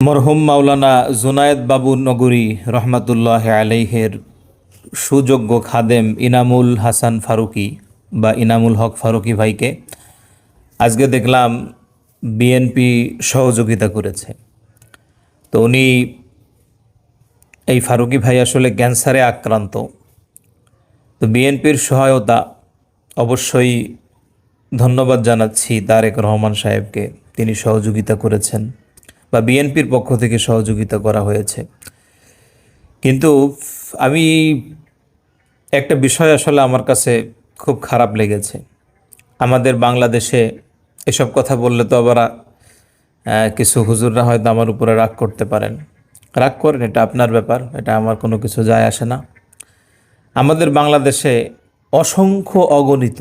মরহুম মাওলানা জুনায়েদ বাবু নগরী রহমাতুল্লাহ আলাইহের সুযোগ্য খাদেম ইনামুল হাসান ফারুকি বা ইনামুল হক ফারুকি ভাইকে আজকে দেখলাম বিএনপি সহযোগিতা করেছে। তো উনি এই ফারুকি ভাই আসলে ক্যান্সারে আক্রান্ত। তো বিএনপির সহায়তা অবশ্যই ধন্যবাদ জানাচ্ছি তারেক রহমান সাহেবকে। তিনি সহযোগিতা করেছেন। বা বিএনপির পক্ষ থেকে সহযোগিতা করা হয়েছে। কিন্তু আমি একটা বিষয় আসলে আমার কাছে খুব খারাপ লেগেছে। আমাদের বাংলাদেশে এসব কথা বললে তো আবার কিছু হুজুররা হয়তো আমার উপরে রাগ করতে পারেন। রাগ করেন, এটা আপনার ব্যাপার, এটা আমার কোনো কিছু যায় আসে না। আমাদের বাংলাদেশে অসংখ্য অগণিত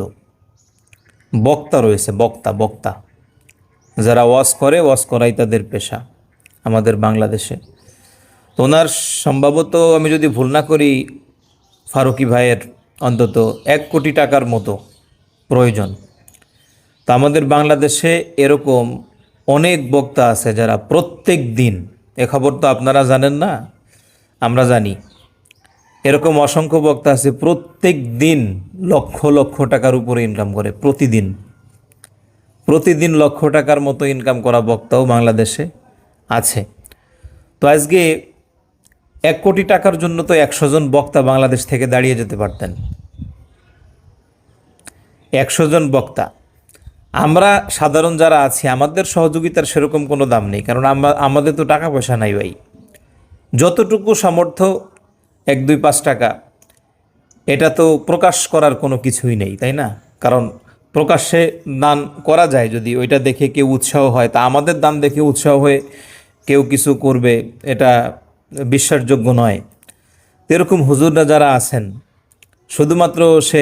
বক্তা রয়েছে, বক্তা বক্তা। যারা ওয়াজ করে, ওয়াজ করাই তাদের পেশা আমাদের বাংলাদেশে। তো ওনার সম্ভবত আমি যদি ভুল না করি, ফারুকি ভাইয়ের অন্তত এক কোটি টাকার মতো প্রয়োজন। তো আমাদের বাংলাদেশে এরকম অনেক বক্তা আছে যারা প্রত্যেক দিন, এ খবর তো আপনারা জানেন না, আমরা জানি, এরকম অসংখ্য বক্তা আছে প্রত্যেক দিন লক্ষ লক্ষ টাকার উপরে ইনকাম করে প্রতিদিন। প্রতিদিন লক্ষ টাকার মতো ইনকাম করা বক্তাও বাংলাদেশে আছে। তো আজকে এক কোটি টাকার জন্য তো একশো জন বক্তা বাংলাদেশ থেকে দাঁড়িয়ে যেতে পারতেন। একশো জন বক্তা। আমরা সাধারণ যারা আছি, আমাদের সহযোগিতার সেরকম কোনো দাম নেই, কারণ আমরা, আমাদের তো টাকা পয়সা নাই ভাই। যতটুকু সামর্থ্য, এক, দুই, পাঁচ টাকা, এটা তো প্রকাশ করার কোনো কিছুই নেই, তাই না? কারণ প্রকাশ্যে দান করা যায় যদি ওইটা দেখে কেউ উৎসাহ হয়। তা আমাদের দান দেখে উৎসাহ হয়ে কেউ কিছু করবে, এটা বিশ্বাসযোগ্য নয়। এরকম হুজুররা যারা আছেন, শুধুমাত্র সে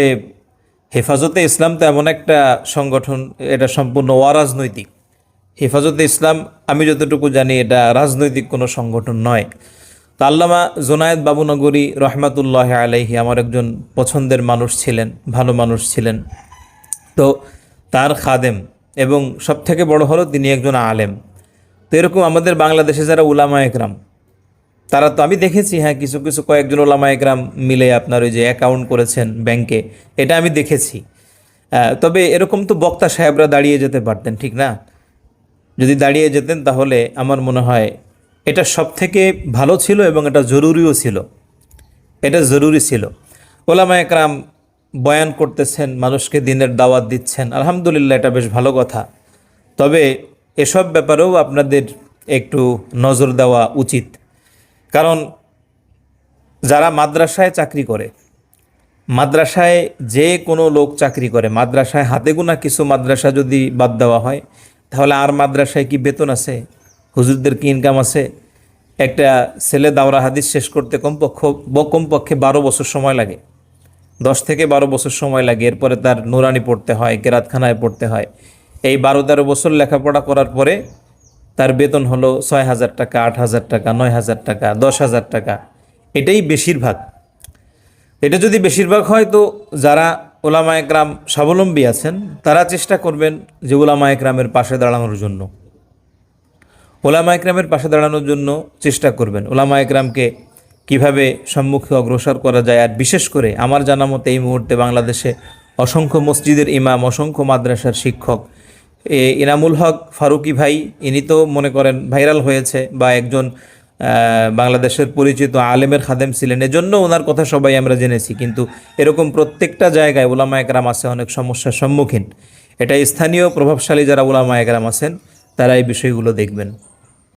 হেফাজতে ইসলাম তো এমন একটা সংগঠন, এটা সম্পূর্ণ অরাজনৈতিক। হেফাজতে ইসলাম, আমি যতটুকু জানি, এটা রাজনৈতিক কোনো সংগঠন নয়। তা আল্লামা জোনায়েদ বাবুনগরী রহমাতুল্লাহ আলাইহি আমার একজন পছন্দের মানুষ ছিলেন, ভালো মানুষ ছিলেন। তো তার খাদেম এবং সবথেকে বড় হলো তিনি একজন আলেম। তো এরকম আমাদের বাংলাদেশে যারা উলামা একরাম, তারা তো আমি দেখেছি হ্যাঁ কিছু কিছু কয়েকজন ওলামা একরাম মিলে আপনার ওই যে অ্যাকাউন্ট করেছেন ব্যাংকে এটা আমি দেখেছি। তবে এরকম তো বক্তা সাহেবরা দাঁড়িয়ে যেতে পারতেন, ঠিক না? যদি দাঁড়িয়ে যেতেন তাহলে আমার মনে হয় এটা সব থেকে ভালো ছিল এবং এটা জরুরিও ছিল। এটা জরুরি ছিল। ওলামা একরাম বয়ান করতেছেন, মানুষকে দিনের দাওয়াত দিচ্ছেন। আলহামদুলিল্লাহ, এটা বেশ ভালো কথা। তবে এসব ব্যাপারেও আপনাদের একটু নজর দেওয়া উচিত। কারণ যারা মাদ্রাসায় চাকরি করে, মাদ্রাসায় যে কোনো লোক চাকরি করে, মাদ্রাসায় হাতে গোনা কিছু মাদ্রাসা যদি বাদ দেওয়া হয়, তাহলে আর মাদ্রাসায় কি বেতন আছে? হুজুরদের কি ইনকাম আছে? একটা ছেলে দাওরা হাদিস শেষ করতে কমপক্ষ কমপক্ষে বারো বছর সময় লাগে। দশ থেকে বারো বছর সময় লাগে, এরপরে তার নুরানি পড়তে হয়, কেরাতখানায় পড়তে হয়। এই বারো তেরো বছর লেখাপড়া করার পরে তার বেতন হলো ছয় হাজার টাকা, আট হাজার টাকা, নয় হাজার টাকা, দশ হাজার টাকা। এটাই বেশিরভাগ। এটা যদি বেশিরভাগ হয় তো যারা ওলামা একরাম স্বাবলম্বী আছেন, তারা চেষ্টা করবেন যে ওলামা একরামের পাশে দাঁড়ানোর জন্য। ওলামা একরামের পাশে দাঁড়ানোর জন্য চেষ্টা করবেন। ওলামা একরামকে কীভাবে সম্মুখে অগ্রসর করা যায় আর বিশেষ করে আমার জানা মতে এই মুহূর্তে বাংলাদেশে অসংখ্য মসজিদের ইমাম, অসংখ্য মাদ্রাসার শিক্ষক, এ ইনামুল হক ফারুকি ভাই, ইনি তো মনে করেন ভাইরাল হয়েছে বা একজন বাংলাদেশের পরিচিত আলেমের খাদেম ছিলেন। এজন্য ওনার কথা সবাই আমরা জেনেছি, কিন্তু এরকম প্রত্যেকটা জায়গায় ওলামা একরাম আছে, অনেক সমস্যার সম্মুখীন। এটা স্থানীয় প্রভাবশালী যারা ওলামা একরাম আছেন, তারা এই বিষয়গুলো দেখবেন।